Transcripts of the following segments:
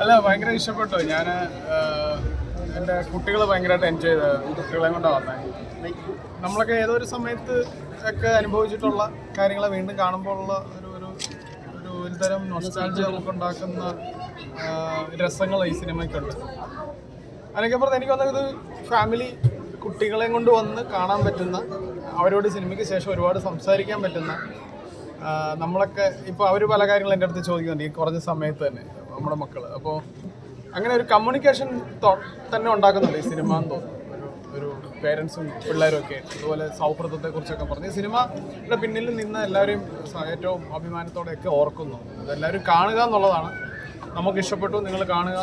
അല്ല ഭയങ്കര ഇഷ്ടപ്പെട്ടു. ഞാൻ എന്റെ കുട്ടികൾ ഭയങ്കരമായിട്ട് എൻജോയ് ചെയ്ത കുട്ടികളെയും കൊണ്ടാണ് വന്നത് നമ്മളൊക്കെ ഏതൊരു സമയത്ത് ഒക്കെ അനുഭവിച്ചിട്ടുള്ള കാര്യങ്ങളെ വീണ്ടും കാണുമ്പോൾ ഉള്ള ഒരു ഒരു ഒരു ഒരുതരം നൊസ്റ്റാൾജി നമുക്ക് ഉണ്ടാക്കുന്ന രസങ്ങൾ ഈ സിനിമയ്ക്കുണ്ട്. അതിനൊക്കെ എനിക്ക് വന്നത് ഫാമിലി കുട്ടികളെയും കൊണ്ട് വന്ന് കാണാൻ പറ്റുന്ന അവരോട് സിനിമയ്ക്ക് ശേഷം ഒരുപാട് സംസാരിക്കാൻ പറ്റുന്ന നമ്മളൊക്കെ ഇപ്പോൾ അവർ പല കാര്യങ്ങളും എന്റെ അടുത്ത് ചോദിക്കുന്നുണ്ട് ഈ കുറഞ്ഞ സമയത്ത് തന്നെ നമ്മുടെ മക്കൾ അപ്പോൾ അങ്ങനെ ഒരു കമ്മ്യൂണിക്കേഷൻ തന്നെ ഉണ്ടാക്കുന്നുണ്ട് ഈ സിനിമ എന്ന് ഒരു പേരൻസും പിള്ളേരും ഒക്കെ അതുപോലെ സൗഹൃദത്തെക്കുറിച്ചൊക്കെ പറഞ്ഞ് ഈ സിനിമയുടെ പിന്നിൽ നിന്ന് എല്ലാവരെയും ഏറ്റവും അഭിമാനത്തോടെയൊക്കെ ഓർക്കുന്നു. അതെല്ലാവരും കാണുക എന്നുള്ളതാണ്. നമുക്ക് ഇഷ്ടപ്പെട്ടു നിങ്ങൾ കാണുക.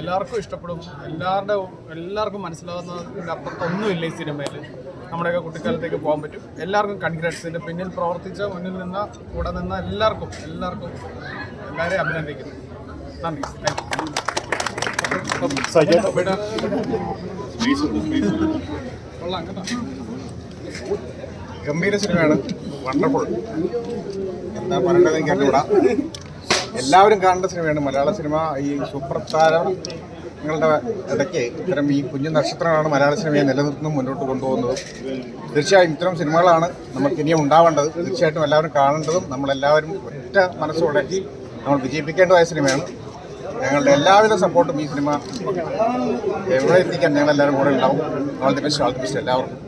എല്ലാവർക്കും ഇഷ്ടപ്പെടും. എല്ലാവരുടെ എല്ലാവർക്കും മനസ്സിലാകുന്നതിന്റെ അപ്പുറത്തൊന്നുമില്ല ഈ സിനിമയിൽ നമ്മുടെയൊക്കെ കുട്ടിക്കാലത്തേക്ക് പോകാൻ പറ്റും. എല്ലാവർക്കും കൺഗ്രാറ്റ്സ് ഇതിന്റെ പിന്നിൽ പ്രവർത്തിച്ച മുന്നിൽ നിന്ന കൂടെ നിന്ന എല്ലാവർക്കും എല്ലാവർക്കും എല്ലാവരെയും അഭിനന്ദിക്കുന്നു. നന്ദി. ഗംഭീര സിനിമയാണ്. വണ്ടർഫുൾ എന്താ പറയേണ്ടത് എനിക്ക് അറിഞ്ഞൂടാ എല്ലാവരും കാണേണ്ട സിനിമയാണ് മലയാള സിനിമ. ഈ സൂപ്പർ താരങ്ങളുടെ ഇടയ്ക്ക് ഇത്തരം ഈ കുഞ്ഞു നക്ഷത്രങ്ങളാണ് മലയാള സിനിമയെ നിലനിർത്തുന്നതും മുന്നോട്ട് കൊണ്ടുപോകുന്നത്. തീർച്ചയായും ഇത്തരം സിനിമകളാണ് നമുക്ക് ഇനിയും ഉണ്ടാവേണ്ടത്. തീർച്ചയായിട്ടും എല്ലാവരും കാണേണ്ടതും നമ്മളെല്ലാവരും ഒറ്റ മനസ്സോടെ നമ്മൾ വിജയിപ്പിക്കേണ്ടതായ സിനിമയാണ്. ഞങ്ങളുടെ എല്ലാവിധ സപ്പോർട്ടും ഈ സിനിമ എവിടെ എത്തിക്കാൻ ഞങ്ങളെല്ലാവരും കൂടെ ഉണ്ടാവും. ബെസ്റ്റ് ഓൾ ദി ബെസ്റ്റ് എല്ലാവർക്കും.